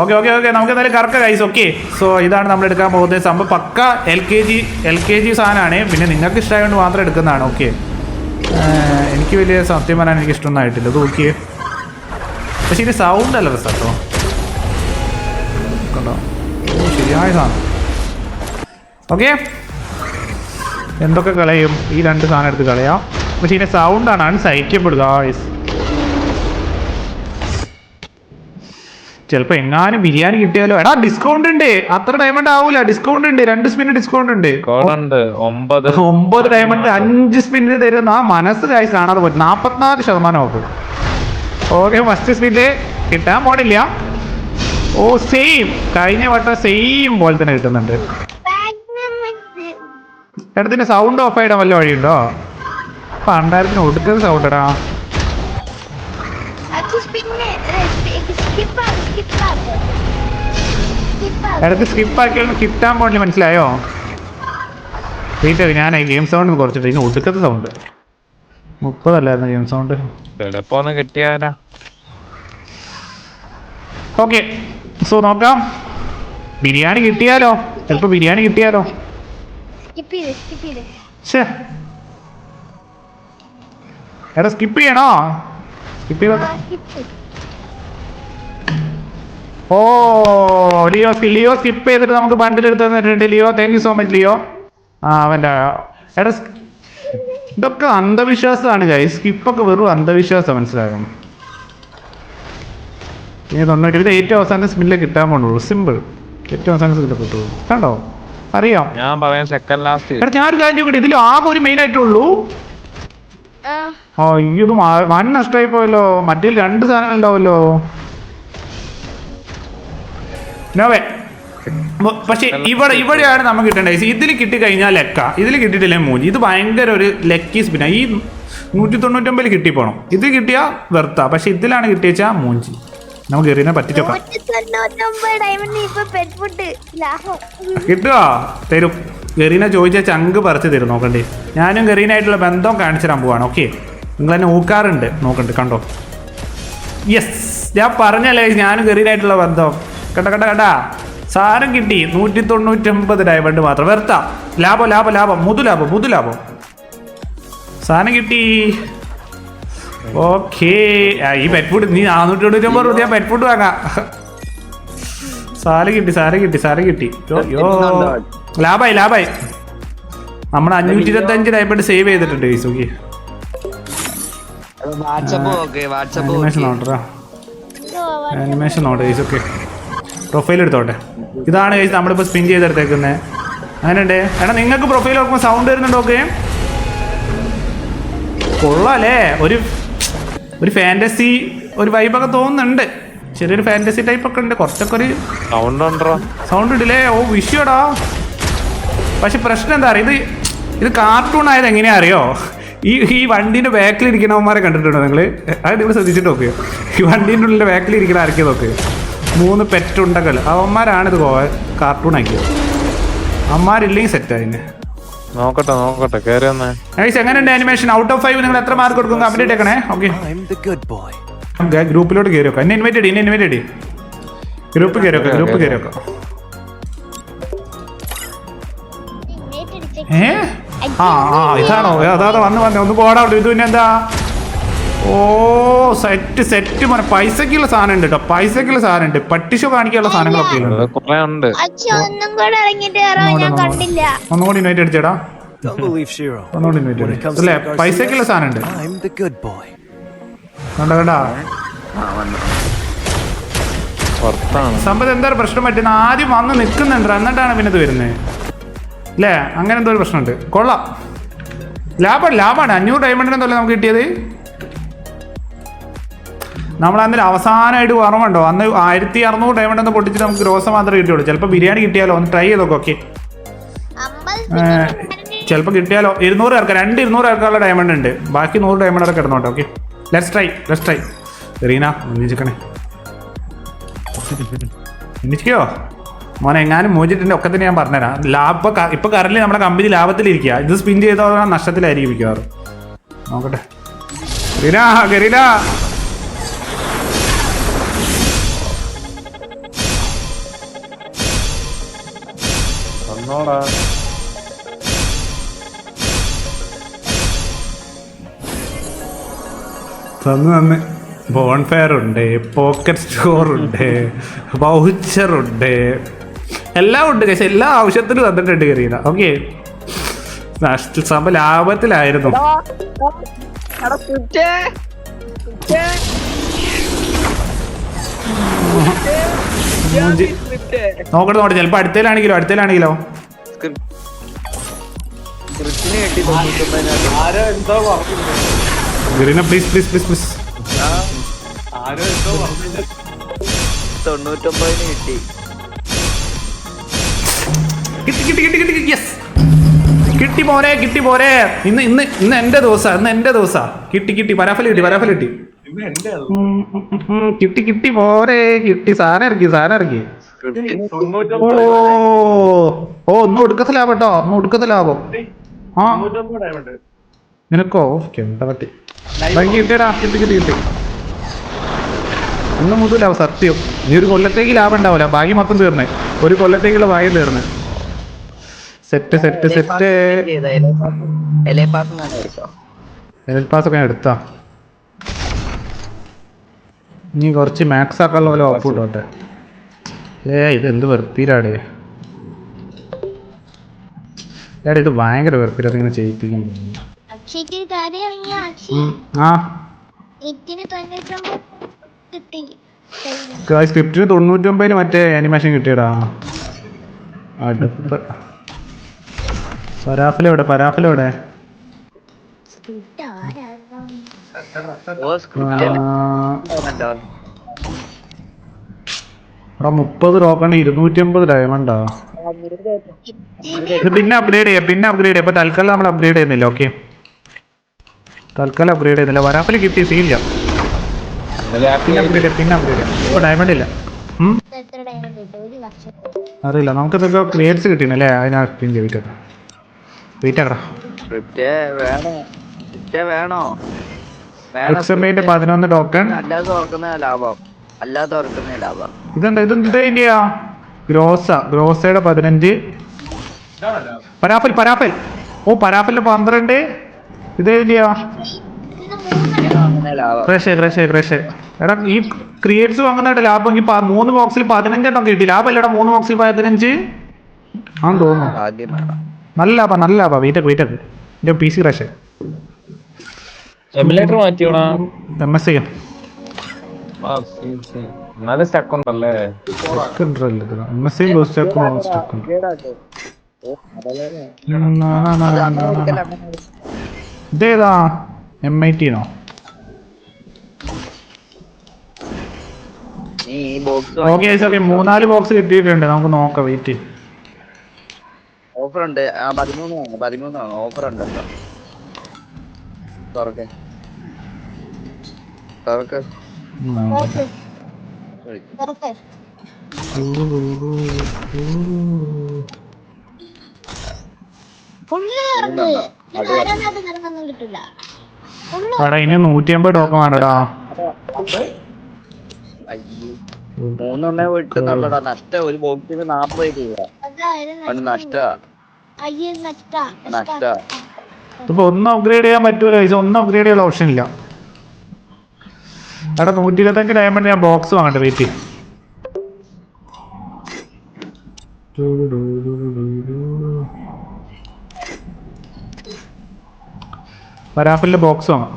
Okay okay okay നമുക്ക് എന്തായാലും correct കൈസ് okay so ഇതാണ് നമ്മൾ എടുക്കാൻ പോകുന്നത്. സംഭവം പക്ക L K G L K G സാധനമാണ്. പിന്നെ നിങ്ങൾക്ക് ഇഷ്ടമായതുകൊണ്ട് മാത്രം എടുക്കുന്നതാണ്. ഓക്കെ എനിക്ക് വലിയ സത്യം പറയാൻ എനിക്ക് ഇഷ്ടമൊന്നും ആയിട്ടില്ല. അത് ഓക്കെ പക്ഷെ ഇത് സൗണ്ട് അല്ല രസം കണ്ടോ? ശരിയായ സാധനം. ഓക്കെ എന്തൊക്കെ കളയും? ഈ രണ്ട് സാധനം എടുത്ത് കളയാം. പക്ഷെ ഇതിന്റെ സൗണ്ടാണ് അൺസഹിക്കപ്പെടുക ഗായ്സ് ചിലപ്പോ എങ്ങാനും ബിരിയാണി കിട്ടിയാലോ. എടാ ഡിസ്കൗണ്ട് ഉണ്ട്. അത്ര ഡയമണ്ട് ആവൂല. ഡിസ്കൗണ്ട് ഉണ്ട്. രണ്ട് സ്പിന് ഡിസ്കൗണ്ട് ഉണ്ട്. ഒമ്പത് ഒമ്പത് ഡയമണ്ട് അഞ്ച് സ്പിന്നിന് തരുന്ന ആ മനസ്സ് കായ് കാണാതെ പോയി. നാപ്പത്തിനാല് ശതമാനം ഓഫ് ഓക്കെ ഫസ്റ്റ് സ്പിന്നിൽ കിട്ടാൻ പോണില്ല. ഓ സെയിം കഴിഞ്ഞ വട്ടം സെയിം പോലെ തന്നെ കിട്ടുന്നുണ്ട്. എടത്തിന്റെ സൗണ്ട് ഓഫ് ആയിടാൻ വല്ല വഴിയുണ്ടോ? പണ്ടായിരത്തിന് ഒടുക്കുന്ന സൗണ്ട് എടാ. ഇടയ്ക്ക് സ്കിപ്പ് ആക്കിയാൽ കിട്ടാൻ പോണില്ല മനസ്സിലായോ? ഞാൻ ഗെയിം സൗണ്ട് കുറച്ചിട്ട് ഇതിന് ഒടുക്കത്തെ സൗണ്ട്. മുപ്പതല്ലായിരുന്നു ഗെയിം സൗണ്ട്? ചിലപ്പോ കിട്ടിയാലാ ഓക്കെ സോ നോക്കാം. ബിരിയാണി കിട്ടിയാലോ? ചിലപ്പോൾ ബിരിയാണി കിട്ടിയാലോ? എടാ സ്കിപ്പ് ചെയ്യണോ? സ്കിപ്പ് ചെയ്ത് ഓ ലിയോ ലിയോ സ്കിപ്പ് ചെയ്തിട്ട് നമുക്ക് ബണ്ടിൽ എടുത്ത് തന്നിട്ടുണ്ട്. Leo thank you so much Leo. ആ അവന്റെ എടാ ഇതൊക്കെ അന്ധവിശ്വാസമാണ് കൈ സ്കിപ്പൊക്കെ വെറും അന്ധവിശ്വാസം മനസ്സിലാകും ഇനി തൊണ്ണൂറ്റി ഇത് ഏറ്റവും അവസാനം സ്മില്ല് കിട്ടാൻ പോണുള്ളൂ. സിമ്പിൾ ഏറ്റവും അവസാനം സ്മില്ല് കിട്ടുള്ളൂ കണ്ടോ? അറിയാം. ഞാൻ പറയാം സെക്കൻഡ് ലാസ്റ്റ് എടാ ഞാൻ ഒരു കാര്യം കൂടി ഇതിൽ ആകെ ഒരു മെയിൻ ആയിട്ടുള്ളൂ. ആ. ഇത് വൻ നഷ്ടമായി പോയല്ലോ. മറ്റേ രണ്ട് സാധനം ഉണ്ടാവല്ലോ നോവേ പക്ഷെ ഇവിടെ ഇവിടെയാണ് നമുക്ക് കിട്ടേണ്ടത്. ഇതിൽ കിട്ടിക്കഴിഞ്ഞാൽ ലെക്ക. ഇതിൽ കിട്ടിയിട്ടില്ലേ മൂഞ്ചി. ഇത് ഭയങ്കര ഒരു ലക്കി സ്പിന്ന ഈ നൂറ്റി തൊണ്ണൂറ്റൊമ്പതിൽ കിട്ടിപ്പോണം. ഇത് കിട്ടിയാൽ വെർത്ത പക്ഷെ ഇതിലാണ് കിട്ടിയച്ചാ മൂഞ്ചി. നമുക്ക് എറിയുന്ന പറ്റിച്ചോക്കാം കിട്ടുക തരും. ഗറീന ചോദിച്ച ചങ്ക് പറിച്ചു തരും. നോക്കണ്ടേ. ഞാനും ഗറീനായിട്ടുള്ള ബന്ധം കാണിച്ചു തരാൻ പോവാണ്. ഓക്കെ നിങ്ങൾ എന്നെ ഊക്കാറുണ്ട്. നോക്കണ്ട്. കണ്ടോ? യെസ് ഞാൻ പറഞ്ഞല്ലേ ഞാനും ഗറീനായിട്ടുള്ള ബന്ധം. കണ്ട കണ്ട കണ്ട. സാരം കിട്ടി. നൂറ്റി തൊണ്ണൂറ്റൊമ്പത് ഡയമണ്ട് മാത്രം. വെറുത്ത ലാഭം ലാഭം ലാഭം. മുതു ലാഭം മുതു ലാഭം. സാധനം കിട്ടി. ഓക്കേ. ഈ പെറ്റ് ഫുഡ് നീ നാനൂറ്റി തൊണ്ണൂറ്റൊമ്പത് രൂപ ഞാൻ പെറ്റ് ഫുഡ് വാങ്ങാം. സാല കിട്ടി സാല കിട്ടി സാല കിട്ടി. യോ, ലാഭായി ലാഭായി. നമ്മൾ അഞ്ഞൂറ്റി ഇരുപത്തി അഞ്ച് ഡയമണ്ട് സേവ് ചെയ്തിട്ടുണ്ട് ഗൈസ് ഓക്കെ വാട്സപ്പ് നോക്ക് വാട്സപ്പ് ആനിമേഷൻ ആനിമേഷൻ നോട്ടെ ഓക്കെ പ്രൊഫൈൽ എടുത്തോട്ടെ. ഇതാണ് കഴിച്ച് നമ്മളിപ്പോൾ സ്പിൻ ചെയ്തെടുത്തേക്കുന്നത് അങ്ങനെയുണ്ട്. എടാ നിങ്ങൾക്ക് പ്രൊഫൈൽ നോക്കുമ്പോൾ സൗണ്ട് വരുന്നുണ്ടോ ഓക്കെ കൊള്ളാല്ലേ ഒരു ഒരു ഫാന്റസി ഒരു വൈബൊക്കെ തോന്നുന്നുണ്ട്. ചെറിയൊരു ഫാന്റസി ടൈപ്പ് ഒക്കെ ഉണ്ട്. കുറച്ചൊക്കെ ഒരു സൗണ്ട് ഉണ്ടോ? സൗണ്ട് ഇടില്ലേ ഓ വിഷയടാ പക്ഷെ പ്രശ്നം എന്താ അറിയാം? ഇത് ഇത് കാർട്ടൂൺ ആയത് എങ്ങനെയാ അറിയോ? ഈ ഈ വണ്ടീന്റെ ബാക്കിൽ ഇരിക്കണവന്മാരെ കണ്ടിട്ടുണ്ടോ നിങ്ങൾ അത് നിങ്ങൾ ശ്രദ്ധിച്ചിട്ട് നോക്ക്. ഈ വണ്ടീന്റെ ഉള്ളിൽ ബാക്കിൽ ഇരിക്കണ ആരൊക്കെ നോക്ക്? മൂന്ന് പെറ്റുണ്ടകൾ അവന്മാരാണിത് ഇത് കാർട്ടൂൺ ആക്കിയത്. അവന്മാരില്ലെങ്കിൽ സെറ്റ് അതിന് നോക്കട്ടെ നോക്കട്ടെ കേറി വന്നേ. എങ്ങനെ എങ്ങനെയുണ്ട് അനിമേഷൻ ഔട്ട് ഓഫ് ഫൈവ് നിങ്ങൾ എത്ര മാർക്ക് കൊടുക്കും comment ഇട്ടേക്കണേ. Okay I'm the good boy. ഗ്രൂപ്പിലോട്ട് കയറി വെക്കാം. എന്നെ ഇൻവൈറ്റ് എന്നെ ഇൻവൈറ്റ് ചെയ്തി ഗ്രൂപ്പ് കയറി വെക്കാം ഗ്രൂപ്പ് കയറി വെക്കാം. ഏ? ആ ആ ഇതാണോ? അതാ അതാ, വന്ന് വന്ന്. ഒന്ന് പോടാ ഇത് പിന്നെ എന്താ? ഓ സെറ്റ് സെറ്റ് മോനെ പൈസക്കുള്ള സാധനം ഉണ്ട് കേട്ടോ പൈസക്കുള്ള സാധനം ഉണ്ട്. പട്ടിഷോ കാണിക്കാനുള്ള സാധനങ്ങളൊക്കെ ഉണ്ട്. ഒന്നുകൂടി ഇൻവൈറ്റ് അടിച്ചേടാ. ഒന്നുകൂടി ഇൻവൈറ്റ് അടിച്ചു. അല്ലേ? പൈസക്കുള്ള സാധനം ഉണ്ട്. കണ്ട കണ്ടാ. സമ്പത്ത് എന്താ പ്രശ്നം പറ്റുന്ന ആദ്യം വന്ന് നിൽക്കുന്നുണ്ട്. എന്നിട്ടാണ് പിന്നെ ഇത് വരുന്നത് അല്ലേ? അങ്ങനെ എന്തോ ഒരു പ്രശ്നമുണ്ട്. കൊള്ളാം. ലാഭമാണ് ലാഭമാണ്. അഞ്ഞൂറ് ഡയമണ്ടിനെന്തല്ലേ നമുക്ക് കിട്ടിയത്? നമ്മൾ അന്നേരം അവസാനമായിട്ട് ഓർമ്മയുണ്ടോ അന്ന് ആയിരത്തി അറുന്നൂറ് ഡയമണ്ട് ഒന്ന് പൊട്ടിച്ചിട്ട് നമുക്ക് ഗ്രോസ മാത്രമേ കിട്ടിയുള്ളൂ. ചിലപ്പോൾ ബിരിയാണി കിട്ടിയാലോ? ഒന്ന് ട്രൈ ചെയ്തോക്കെ ഓക്കെ ചിലപ്പോൾ കിട്ടിയാലോ? ഇരുന്നൂറ് പേർക്ക് രണ്ട് ഇരുന്നൂറ് പേർക്കുള്ള ഡയമണ്ട് ഉണ്ട്. ബാക്കി നൂറ് ഡയമണ്ട് അവിടെ കിടന്നോട്ടെ okay let's try let's try Reena ഒന്നിച്ചിക്കണേ. ഒന്നിച്ചിക്കോ? മോനെ എങ്ങാനും മൂജിട്ടുണ്ട് ഒക്കെ തന്നെ ഞാൻ പറഞ്ഞുതരാം. ലാഭ ഇപ്പൊ കറന്റ് നമ്മുടെ കമ്പനി ലാഭത്തിലിരിക്കുക. ഇത് സ്പിൻ ചെയ്തോ നഷ്ടത്തിലായിരിക്കും മിക്കവാറും. നോക്കട്ടെ. ഗരീന ഗരീന വന്നോടാ. തന്നു തന്ന്. ബോൺഫയർ ഉണ്ട് പോക്കറ്റ് സ്റ്റോർ ഉണ്ട് വൗച്ചർ ഉണ്ട്. എല്ലാം ഉണ്ട് പക്ഷെ എല്ലാ ആവശ്യത്തിനും തന്നിട്ടുണ്ട് കരീന. ഓക്കെ നഷ്ട സമ ലാഭത്തിലായിരുന്നു. നോക്കട്ടെ നോക്കട്ടെ. ചിലപ്പോ അടുത്തേലാണെങ്കിലോ അടുത്തേലാണെങ്കിലോ Garena please please please please തൊണ്ണൂറ്റൊമ്പതിന് കിട്ടി. കിട്ടി കിട്ടി കിട്ടി കിട്ടി യെസ് കിട്ടി പോരെ കിട്ടി പോരെ ഇന്ന് ഇന്ന് ഇന്ന് എന്റെ ദിവസാ ഇന്ന് എന്റെ ദിവസാ. കിട്ടി കിട്ടി പരാഫല കിട്ടി പരാഫല കിട്ടി. കിട്ടി കിട്ടി പോരെ കിട്ടി. സാധനം ഇറക്കി സാധനം ഇറക്കി. ഓ ഓ ഒന്ന് ഒടുക്കത്തെ ലാഭം കേട്ടോ ഒന്ന് ഒടുക്കത്തെ ലാഭം ആ. നിനക്കോ? എന്താ പറ്റി ബാക്കി കിട്ടിയടാ. കിട്ടി കിട്ടി കിട്ടി. ഒന്ന് മുതലാവും സത്യം. നീ ഒരു കൊല്ലത്തേക്ക് ലാഭം ഉണ്ടാവില്ല. ഭാഗ്യം മൊത്തം തീർന്നേ. ഒരു കൊല്ലത്തേക്കുള്ള ഭാഗ്യം തീർന്ന്. Set set set. L pass ഒക്കെ ഞാൻ എടുത്താ. നീ കുറച്ച് മാക്സ് ആക്കാനുള്ള പോലെ ഓഫ് ഇട്ടോട്ടെ ഏ ഇത് എന്ത് വെറുപ്പീരാടേ അക്ഷി ഇത് ആ എട്ടിന് തൊണ്ണൂറ്റൊമ്പത് ചെയ്യിപ്പിക്കാൻ സ്ക്രിപ്റ്റിന് തൊണ്ണൂറ്റൊമ്പതിന് മറ്റേ ആനിമേഷൻ കിട്ടിയടാ. അടുത്ത. പരാഫലെവിടെ മുപ്പത് റോക്കണ് ഇരുന്നൂറ്റി അമ്പത് ഡയമണ്ടാ പിന്നെ അപ്ഗ്രേഡ് ചെയ്യാം പിന്നെ അപ്ഗ്രേഡ് ചെയ്യാം. ഇപ്പൊ തൽക്കാലം നമ്മൾ അപ്ഗ്രേഡ് ചെയ്യുന്നില്ല ഓക്കെ തൽക്കാലം അപ്ഗ്രേഡ് ചെയ്യുന്നില്ല. വരാപ്പിൽ കിട്ടി സീനില്ല പിന്നെ അപ്ഗ്രേഡ് ചെയ്യാം പിന്നെ അപ്ഗ്രേഡ് ചെയ്യാം. ഇപ്പൊ ഡയമണ്ട് ഇല്ല. അറിയില്ല. നമുക്ക് ക്രിയേറ്റ്സ് കിട്ടിയില്ലേ അതിനാ പിൻ വെയിറ്റ് ആക്കാം ആക്കടാ. പതിനൊന്ന് ടോക്കൺ അല്ലാതെ തുറക്കുന്ന ലാഭം. അല്ലാതെ തുറക്കുന്ന ലാഭം. ഇതെന്താ? ഇതെന്താ ഇന്ത്യ ഗ്രോസ ഗ്രോസയുടെ പതിനഞ്ച്. പരാഫൽ പരാഫൽ. ഓ പരാഫലിന് പന്ത്രണ്ട്. ഇത് ക്രഷ് ക്രഷ് ക്രഷ്. എടാ ഈ ക്രിയേറ്റ്സ് വാങ്ങുന്നതായിട്ട് ലാഭം. ഈ മൂന്ന് ബോക്സിൽ പതിനഞ്ചെണ്ണം കിട്ടി. ലാഭമല്ലടാ മൂന്ന് ബോക്സിൽ പതിനഞ്ച്. ആന്ന് തോന്നുന്നു. നല്ല ലാഭം നല്ല ലാഭം. വീറ്റക്ക് വീറ്റക്ക് എന്റെ പി സി ക്രഷ് എമുലേറ്റർ മാറ്റിയോടാ? എം എസ് ചെയ്യാം എന്നാലും സ്റ്റക്ക് ഉണ്ടല്ലേ? എം എസ് ചെയ്യും സ്റ്റക്ക് ഇതേതാ എം ഐ ടിനോ നീ ഈ ബോക്സ് ഓക്കെ ഓക്കെ മൂന്നാൽ ബോക്സ് കിട്ടിയിട്ടുണ്ട്. നമുക്ക് നോക്കാം വെയിറ്റ് ഓഫർ ഉണ്ട്. പതിമൂന്ന് വാങ്ങും പതിമൂന്ന് വാങ്ങും. ഓഫർ ഉണ്ട് തുറക്കേ. തുറക്കെ. തുറക്ക് എടാ ഇനി നൂറ്റി അമ്പത് ടോക്കൺ വേണ്ടടാ അയ്യോ മൂന്നെണ്ണേ പോയിട്ട് നല്ലടാ നഷ്ട ഒരു ബോക്സിന് നാപ്പത് രൂപ. നഷ്ട. നഷ്ട. ഒന്ന് അപ്ഗ്രേഡ് ചെയ്യാൻ പറ്റൂല ഒന്ന് അപ്ഗ്രേഡ് ചെയ്യാനുള്ള ഓപ്ഷൻ ഇല്ല. എടാ നൂറ്റി ഇരുപത്തഞ്ച് ഡയമണ്ട് ഞാൻ ബോക്സ് വാങ്ങണ്ട വെയിറ്റ് വരാഫിലെ ബോക്സ് വാങ്ങാം.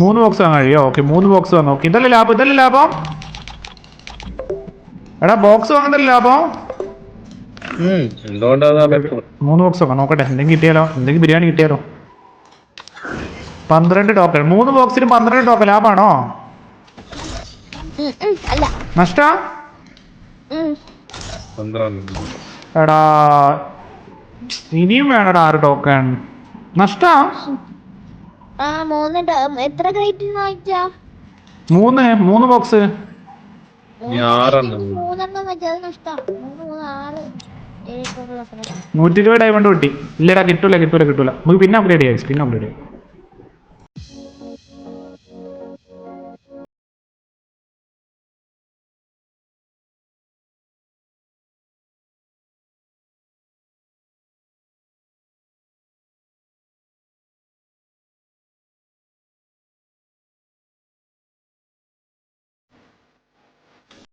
മൂന്ന് ബോക്സ് വാങ്ങാൻ കഴിയോ? ഓക്കെ മൂന്ന് ബോക്സ് വാങ്ങാം ഓക്കെ ഇതല്ലേ ലാഭം ഇതല്ലേ ലാഭം? എടാ ബോക്സ് വാങ്ങുന്നല്ലേ ലാഭം? മൂന്ന് ബോക്സ് വാങ്ങാം നോക്കട്ടെ. എന്തെങ്കിലും കിട്ടിയാലോ? എന്തെങ്കിലും ബിരിയാണി കിട്ടിയാലോ? പന്ത്രണ്ട് ടോക്കൺ മൂന്ന് ബോക്സിന് പന്ത്രണ്ട് ടോക്കൺ ലാഭാണോ? നഷ്ട? എടാ ഇനിയും വേണടാ ആറ് ടോക്കൺ നഷ്ട? എത്ര മൂന്ന് മൂന്ന് ബോക്സ് നൂറ്റി ഇരുപത് ഡയമണ്ട് കിട്ടി. ഇല്ലടാ കിട്ടൂല കിട്ടൂല കിട്ടൂല. നമുക്ക് പിന്നെ അപ്ഗ്രേഡ് ചെയ്യാം പിന്നെ അപ്ഗ്രേഡ് ചെയ്യാം.